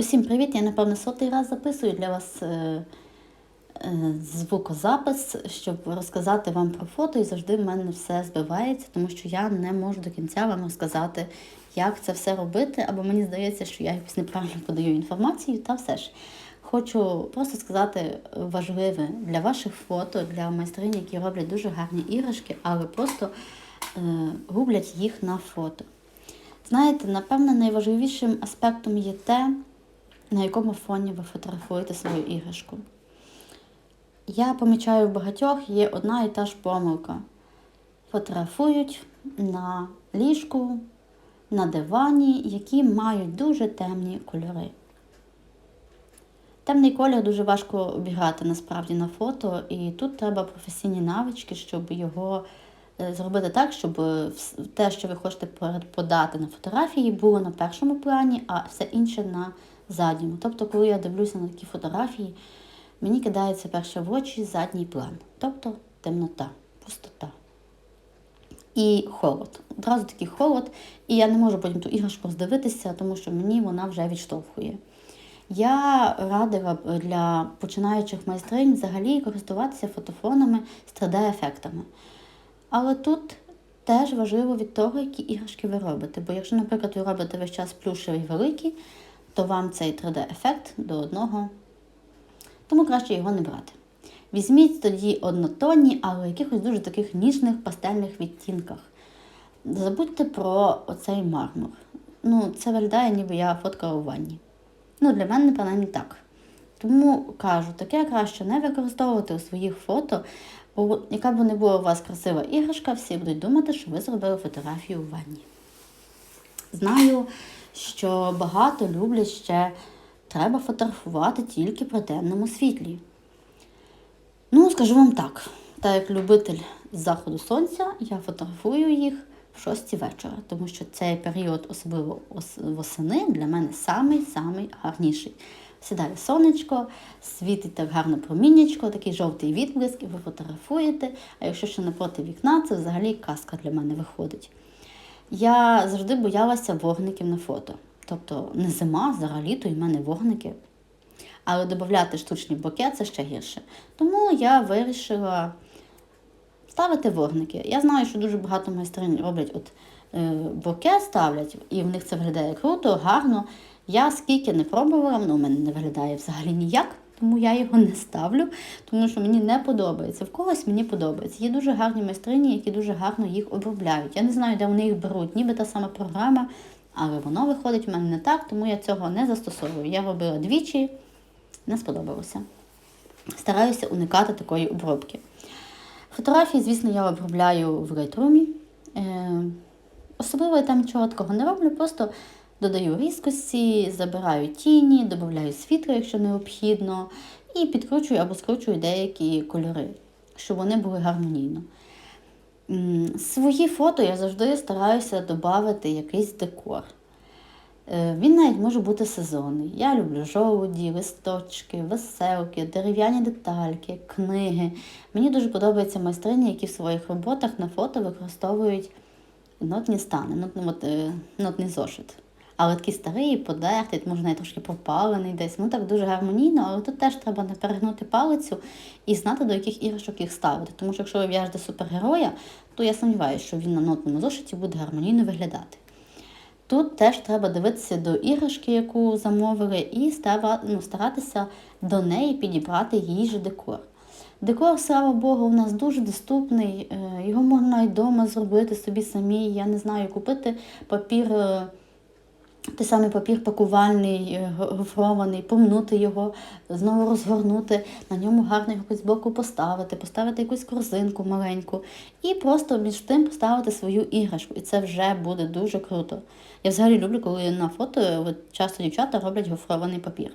Усім привіт! Я напевно сотий раз записую для вас е, е, звукозапис, щоб розказати вам про фото, і завжди в мене все збивається, тому що я не можу до кінця вам розказати, як це все робити, або мені здається, що я якось неправильно подаю інформацію, та все ж. Хочу просто сказати важливе для ваших фото, для майстринь, які роблять дуже гарні іграшки, але просто е, гублять їх на фото. Знаєте, напевно, найважливішим аспектом є те, на якому фоні ви фотографуєте свою іграшку. Я помічаю в багатьох є одна і та ж помилка. Фотографують на ліжку, на дивані, які мають дуже темні кольори. Темний колір дуже важко обіграти насправді на фото, і тут треба професійні навички, щоб його е, зробити так, щоб те, що ви хочете подати на фотографії, було на першому плані, а все інше на задньому. Тобто, коли я дивлюся на такі фотографії, мені кидається перше в очі задній план, тобто темнота, пустота. І холод. Одразу такий холод, і я не можу потім ту іграшку роздивитися, тому що мені вона вже відштовхує. Я радила б для починаючих майстринь взагалі користуватися фотофонами з 3D-ефектами. Але тут теж важливо від того, які іграшки ви робите. Бо якщо, наприклад, ви робите весь час плюшевий великий, то вам цей 3D-ефект до одного, тому краще його не брати. Візьміть тоді однотонні, але в якихось дуже таких ніжних пастельних відтінках. Забудьте про оцей мармур. Ну, це виглядає, ніби я фоткала у ванні. Ну, для мене, принаймні, так. Тому кажу, таке краще не використовувати у своїх фото, бо яка б не була у вас красива іграшка, всі будуть думати, що ви зробили фотографію у ванні. Знаю, що багато люблять ще треба фотографувати тільки при темному світлі. Ну, скажу вам так, так як любитель заходу сонця, я фотографую їх в 6 вечора, тому що цей період, особливо восени, для мене самий-самий гарніший. Сідає сонечко, світить так гарно проміннячко, такий жовтий відблиск, і ви фотографуєте. А якщо ще напроти вікна, це взагалі казка для мене виходить. Я завжди боялася вогників на фото. Тобто не зима, взагалі, то і в мене вогники. Але додати штучні боки це ще гірше. Тому я вирішила ставити вогники. Я знаю, що дуже багато майстринь роблять от е, боке ставлять, і в них це виглядає круто, гарно. Я скільки не пробувала, ну, у мене не виглядає взагалі ніяк, тому я його не ставлю, тому що мені не подобається. В когось мені подобається. Є дуже гарні майстрині, які дуже гарно їх обробляють. Я не знаю, де вони їх беруть, ніби та сама програма, але воно виходить в мене не так, тому я цього не застосовую. Я робила двічі, не сподобалося. Стараюся уникати такої обробки. Фотографії, звісно, я обробляю в Lightroom. Е, особливо я там нічого такого не роблю, просто додаю різкості, забираю тіні, додаю світло, якщо необхідно, і підкручую або скручую деякі кольори, щоб вони були гармонійно. Свої фото я завжди стараюся додати якийсь декор. Е, Він навіть може бути сезонний. Я люблю жолуді, листочки, веселки, дерев'яні детальки, книги. Мені дуже подобаються майстрині, які в своїх роботах на фото використовують нотні стани, нотний, е, нотний зошит. Але такий старий, подертий, може навіть трошки пропалений десь. Ну так дуже гармонійно, але тут теж треба не перегнути палицю і знати, до яких іграшок їх ставити. Тому що якщо ви в'яжете супергероя, то я сумніваюся, що він на нотному зошиті буде гармонійно виглядати. Тут теж треба дивитися до іграшки, яку замовили, і ну, старатися до неї підібрати її же декор. Декор, слава Богу, у нас дуже доступний. е, Його можна і вдома зробити собі самі. Я не знаю, купити папір, е, той самий папір пакувальний, е, гофрований, помнути його, знову розгорнути, на ньому гарно якось боку поставити, поставити якусь корзинку маленьку і просто між тим поставити свою іграшку. І це вже буде дуже круто. Я взагалі люблю, коли на фото от, часто дівчата роблять гофрований папір.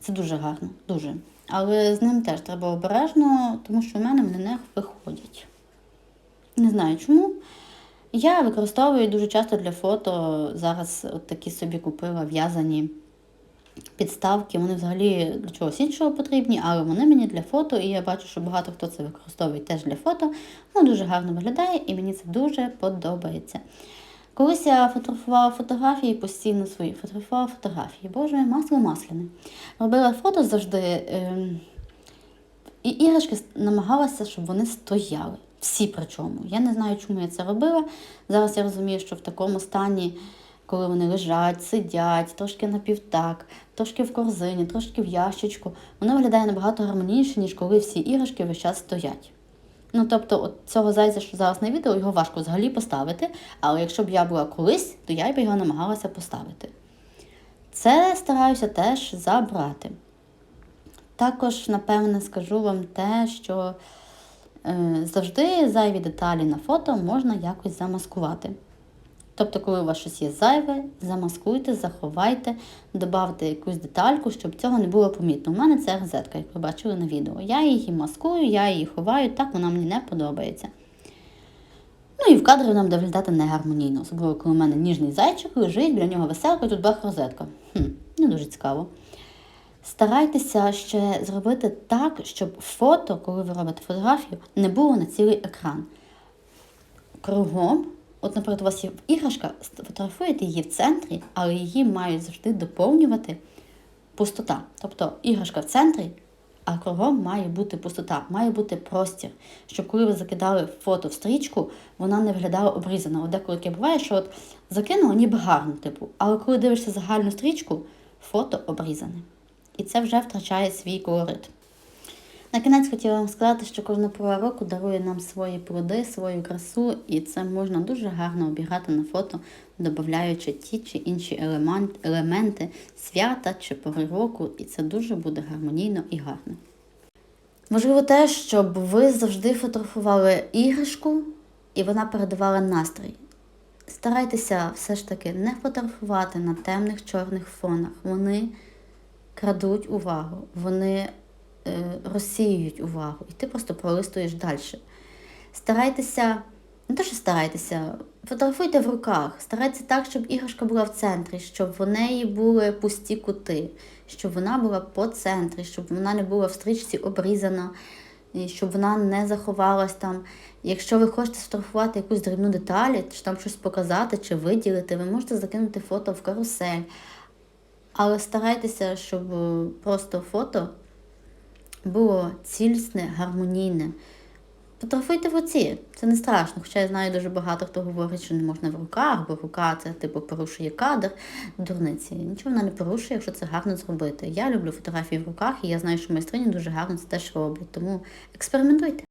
Це дуже гарно, дуже. Але з ним теж треба обережно, тому що в мене вони не виходять. Не знаю чому. Я використовую дуже часто для фото. Зараз от такі собі купила в'язані підставки. Вони взагалі для чогось іншого потрібні, але вони мені для фото, і я бачу, що багато хто це використовує теж для фото. Воно дуже гарно виглядає і мені це дуже подобається. Колись я фотографувала фотографії постійно свої, фотографувала фотографії. Боже, масло масляне. Робила фото завжди. ем, і іграшки намагалася, щоб вони стояли. Всі причому. Я не знаю, чому я це робила. Зараз я розумію, що в такому стані, коли вони лежать, сидять, трошки напівтак, трошки в корзині, трошки в ящичку, воно виглядає набагато гармонійніше, ніж коли всі іграшки весь час стоять. Ну, тобто, от цього зайця, що зараз на відео, його важко взагалі поставити, але якщо б я була колись, то я б його намагалася поставити. Це стараюся теж забрати. Також, напевне, скажу вам те, що завжди зайві деталі на фото можна якось замаскувати. Тобто, коли у вас щось є зайве, замаскуйте, заховайте, додавте якусь детальку, щоб цього не було помітно. У мене це розетка, як ви бачили на відео. Я її маскую, я її ховаю, так вона мені не подобається. Ну і в кадрі вона буде виглядати негармонійно, особливо коли у мене ніжний зайчик лежить, біля нього веселка, тут бах розетка. Хм, не дуже цікаво. Старайтеся ще зробити так, щоб фото, коли ви робите фотографію, не було на цілий екран. Кругом, от, наприклад, у вас є іграшка, фотографуєте її в центрі, але її мають завжди доповнювати пустота. Тобто іграшка в центрі, а кругом має бути пустота, має бути простір, щоб коли ви закидали фото в стрічку, вона не виглядала обрізана. От деколи таке буває, що от закинули ніби гарно, типу, але коли дивишся загальну стрічку, фото обрізане. І це вже втрачає свій колорит. На кінець хотіла вам сказати, що кожна пора року дарує нам свої плоди, свою красу, і це можна дуже гарно обіграти на фото, додаючи ті чи інші елемент, елементи свята чи пори року, і це дуже буде гармонійно і гарно. Можливо, те, щоб ви завжди фотографували іграшку і вона передавала настрій. Старайтеся все ж таки не фотографувати на темних чорних фонах. Вони крадуть увагу, вони е, розсіюють увагу, і ти просто пролистуєш далі. Старайтеся, не те, що старайтеся, фотографуйте в руках, старайтеся так, щоб іграшка була в центрі, щоб в неї були пусті кути, щоб вона була по центрі, щоб вона не була в стрічці обрізана, і щоб вона не заховалась там. Якщо ви хочете сфотографувати якусь дрібну деталь, чи там щось показати, чи виділити, ви можете закинути фото в карусель. Але старайтеся, щоб е, просто фото було цілісне, гармонійне. Фотографуйте в руці, це не страшно. Хоча я знаю дуже багато хто говорить, що не можна в руках, бо рука це типу порушує кадр, дурниці. Нічого вона не порушує, якщо це гарно зробити. Я люблю фотографії в руках, і я знаю, що майстрині дуже гарно це теж роблять. Тому експериментуйте.